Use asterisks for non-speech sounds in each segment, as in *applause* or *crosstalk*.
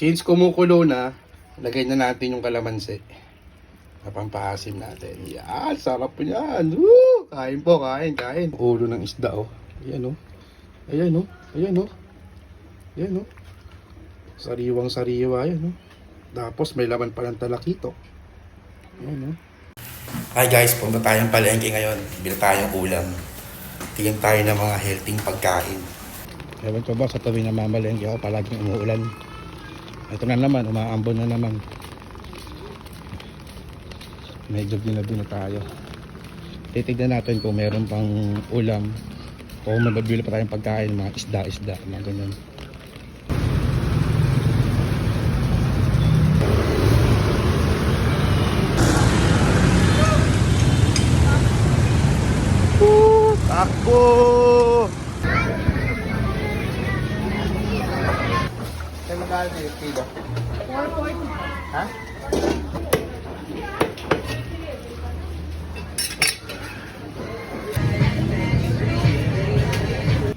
Since kumukulo na, lagay na natin yung kalamansi. Napampahasim natin. Yan, sarap po yan. Woo! Kain po, kain, kain. Ulo ng isda, oh. Ayan, oh. Ayan, oh. Ayan, oh. Ayan, oh. Sariwang sariwa, yan, oh. Tapos may laman pa ng talakito. Ayan, oh. Hi guys, punta tayong palengke ngayon. Bili tayong ulam. Tingin tayo ng mga healthy pagkain. Ewan ko ba sa tabi na mamalengke ako palaging umuulan. Ito na naman, umaambon na naman. Medyo ginado na tayo. Titignan natin kung meron pang ulam. Kung mababili pa tayong pagkain, mga isda-isda, mga ganyan. Takbo! Magkano yung kilo? 440. Ha?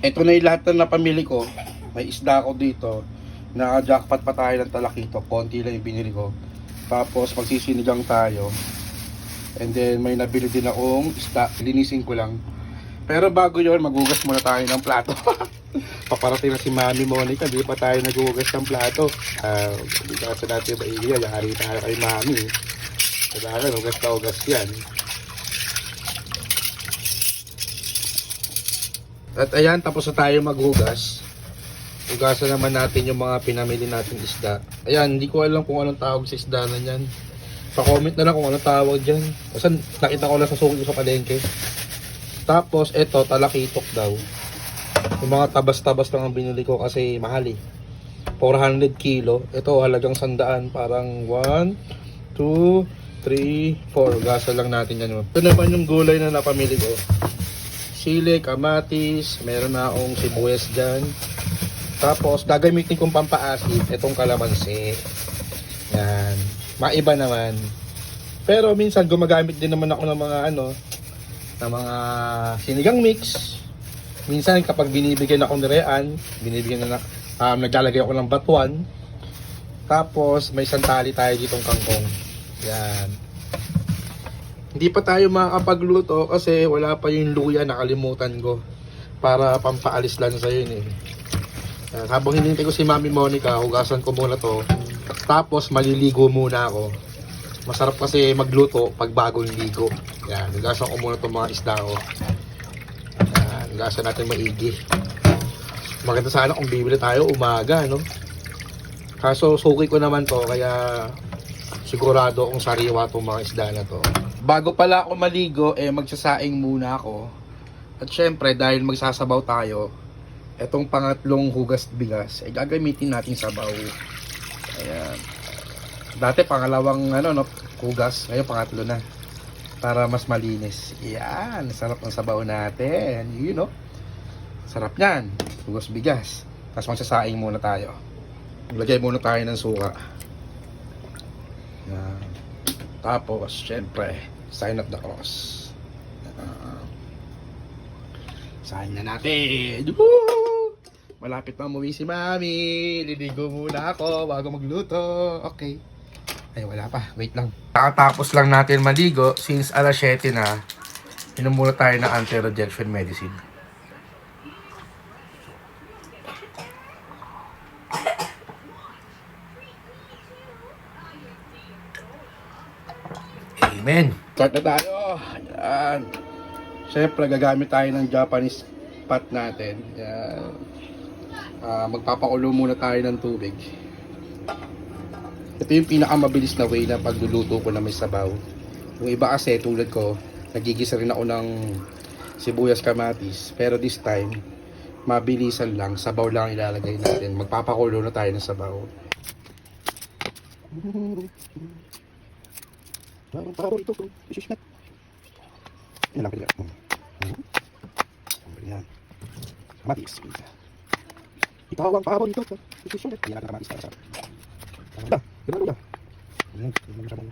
Ito na yung lahat na napamili ko. May isda ako dito. Naka-jackpot pa tayo ng talakito. Konti lang yung binili ko. Tapos magsisinigang tayo. And then may nabili din akong isda. Linisin ko lang. Pero bago yon magugas muna tayo ng plato. *laughs* Paparating na si Mami Monica, di pa tayo nagugas ng plato. Ah, hindi ka kasi natin maigil. Yari tayo kay Mami. Kailangan, ugas na ugas yan. At ayan, tapos na tayo maghugas. Hugasan naman natin yung mga pinamili natin isda. Ayan, hindi ko alam kung anong tawag sa isda na yan. Pa-comment na lang kung anong tawag dyan. Kasi nakita ko lang sa suki sa palengke. Tapos, eto, talakitok daw. Yung mga tabas-tabas lang ang binili ko kasi mahal eh. 400 kilo. Ito, halagang sandaan. Parang 1, 2, 3, 4. Gasa lang natin yan. Ito naman yung gulay na napamili ko. Sili, kamatis, meron na akong sibuyas dyan. Tapos, gagamitin kong pampaasit, itong kalamansi. Yan. Maiba naman. Pero minsan gumagamit din naman ako ng mga ano, ng mga sinigang mix. Minsan kapag binibigyan ako ni Rean, binibigyan na um, naglalagay ako ng batuan. Tapos may santali tayo ditong kangkong. Yan. Hindi pa tayo makakapagluto kasi wala pa yung luya nakalimutan ko. Para pampaalis lang sa yun eh. Yan. Habang hinintay ko si Mami Monica, hugasan ko muna to. Tapos maliligo muna ako. Masarap kasi magluto pag bagong ligo. Yan, hugasan ko muna itong mga isda ko. Hugasan natin maigi. Maganda sana kung bibili tayo umaga, no? Kaso suki ko naman to, kaya sigurado akong sariwa itong mga isda na to. Bago pala ako maligo, eh magsasaing muna ako. At syempre, dahil magsasabaw tayo, etong pangatlong hugas bigas, ay gagamitin natin sabaw. Ayan. Dati pangalawang ano no, hugas, ngayon pangatlo na. Para mas malinis. Yan, sarap ng sabaw natin. You know. Sarap niyan. Hugas bigas. Tapos magsasaing muna tayo. Maglagay muna tayo ng suka. Yan. Tapos, syempre, sign of the cross. Uh, sign na natin. Woo! Malapit na umuwi si Mami. Liligo muna ako bago magluto. Okay. Ay, wala pa. Wait lang. Kakatapos lang natin maligo since alas 7 na. Inom muna tayo ng anti-rejection medicine. Amen. Start na tayo. Ayan. Siyempre, gagamit tayo ng Japanese pot natin. Ayan. Ah, magpapakulo muna tayo ng tubig. Ito yung pinakamabilis na way na pagluluto ko na may sabaw. Yung iba kasi tulad ko, nagigisa rin ako ng sibuyas kamatis. Pero this time, mabilisan lang, sabaw lang ilalagay natin. Magpapakulo na tayo ng sabaw. Parang paro ito ko. Isusmat. Yan lang pala. Yan. Kamatis. Ikaw ang paro ito ko. Isusmat. Yan ang kamatis para Yan lang siya ba?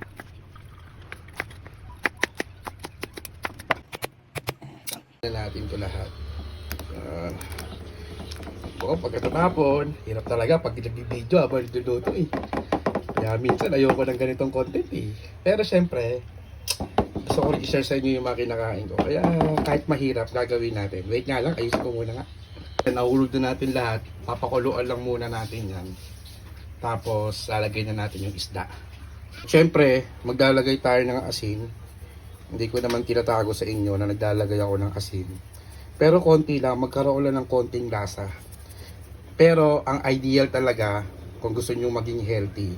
Yan natin ito lahat. Yan. Oo, pagkatapon, hirap talaga pag nagbibideo habang niluluto eh. Kaya minsan ayoko ng ganitong content eh. Pero syempre, gusto ko i-share sa inyo yung mga kinakain ko. Kaya kahit mahirap, gagawin natin. Wait nga lang, ayusin ko muna nga. Nahulog na natin lahat. Papakuluan lang muna natin yan. Tapos, lalagay na natin yung isda. Siyempre, maglalagay tayo ng asin. Hindi ko naman tinatago sa inyo na naglalagay ako ng asin. Pero konti lang, magkaroon lang ng konting lasa. Pero ang ideal talaga, kung gusto nyo maging healthy,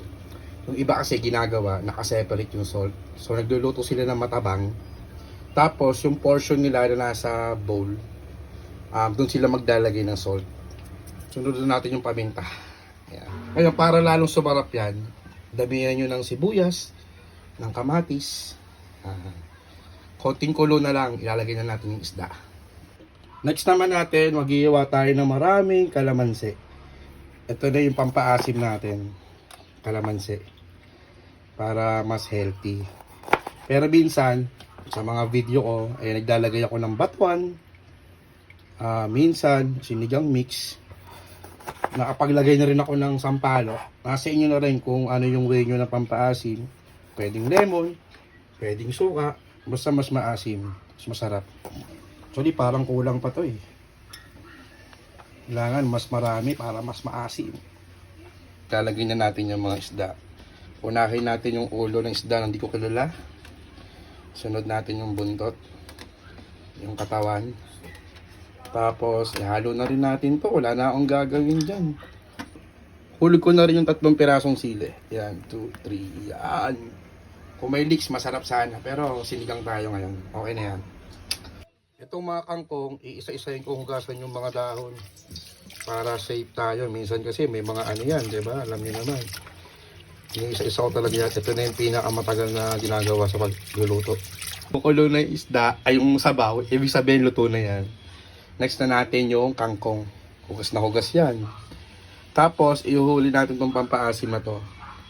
yung iba kasi ginagawa, nakaseparate yung salt. So nagluluto sila ng matabang. Tapos yung portion nila na nasa bowl, um, doon sila maglalagay ng salt. Sunod na natin yung paminta. Ngayon, para lalong sumarap yan, damihan nyo ng sibuyas, ng kamatis, ah, konting kulo na lang, ilalagay na natin yung isda. Next naman natin, maghihiwa tayo ng maraming kalamansi. Ito na yung pampaasim natin, kalamansi. Para mas healthy. Pero minsan, sa mga video ko, ay naglalagay ako ng batuan. Ah, minsan, sinigang mix. Nakapaglagay na rin ako ng sampalo. Nasa inyo na rin kung ano yung way nyo na pampaasim. Pwedeng lemon, pwedeng suka, basta mas maasim, mas masarap. Actually, parang kulang pa to eh. Kailangan mas marami para mas maasim. Lalagyan na natin yung mga isda. Unahin natin yung ulo ng isda na hindi ko kilala. Sunod natin yung buntot. Yung katawan. Tapos, ihalo na rin natin to. Wala na akong gagawin dyan. Hulog ko na rin yung tatlong pirasong sili. Yan, 2, 3, yan. Kung may leeks, masarap sana. Pero sinigang tayo ngayon. Okay na yan. Itong mga kangkong, iisa-isahin ko hugasan yung mga dahon para safe tayo. Minsan kasi may mga ano yan, di ba? Alam niyo naman. Yung isa-isa ko talaga yan. Ito na yung pinakamatagal na ginagawa sa pagluluto. Kukulo na yung isda, ay yung sabaw, ibig sabihin luto na yan. Next na natin yung kangkong. Hugas na hugas yan. Tapos, ihuhuli natin itong pampaasim na to.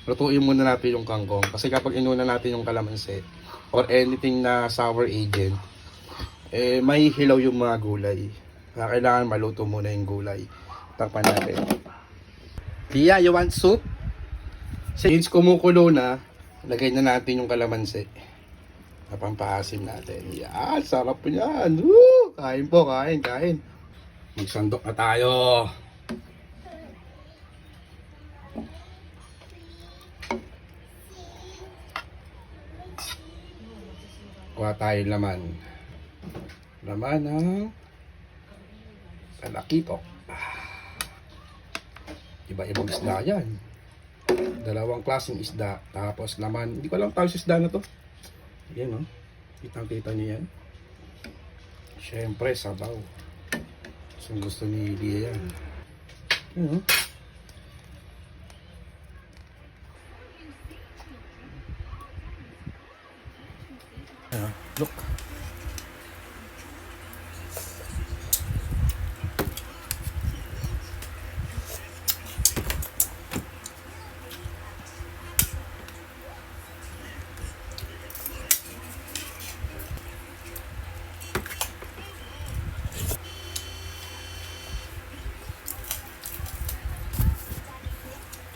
Lutuin muna natin yung kangkong. Kasi kapag inuna natin yung kalamansi, or anything na sour agent, eh, may hilaw yung mga gulay. Kaya kailangan maluto muna yung gulay. Takpan natin. Tia, you want soup? Since kumukulo na, lagay na natin yung kalamansi. Napampaasim natin. Yan, sarap po yan. Woo! Kain po, kain, kain. Magsandok na tayo. Kuha tayo laman. Laman ng kalakito. Iba-ibang isda yan. Dalawang klaseng isda. Tapos laman. Hindi ko alam tawag sa isda na to. Yan o. Oh. Kitang-kita niyo yan. Siyempre, sabaw. So, gusto ni Lia yan. Yan o. Ayan, Look.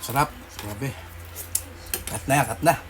Sarap. Grabe. Kat na kat na.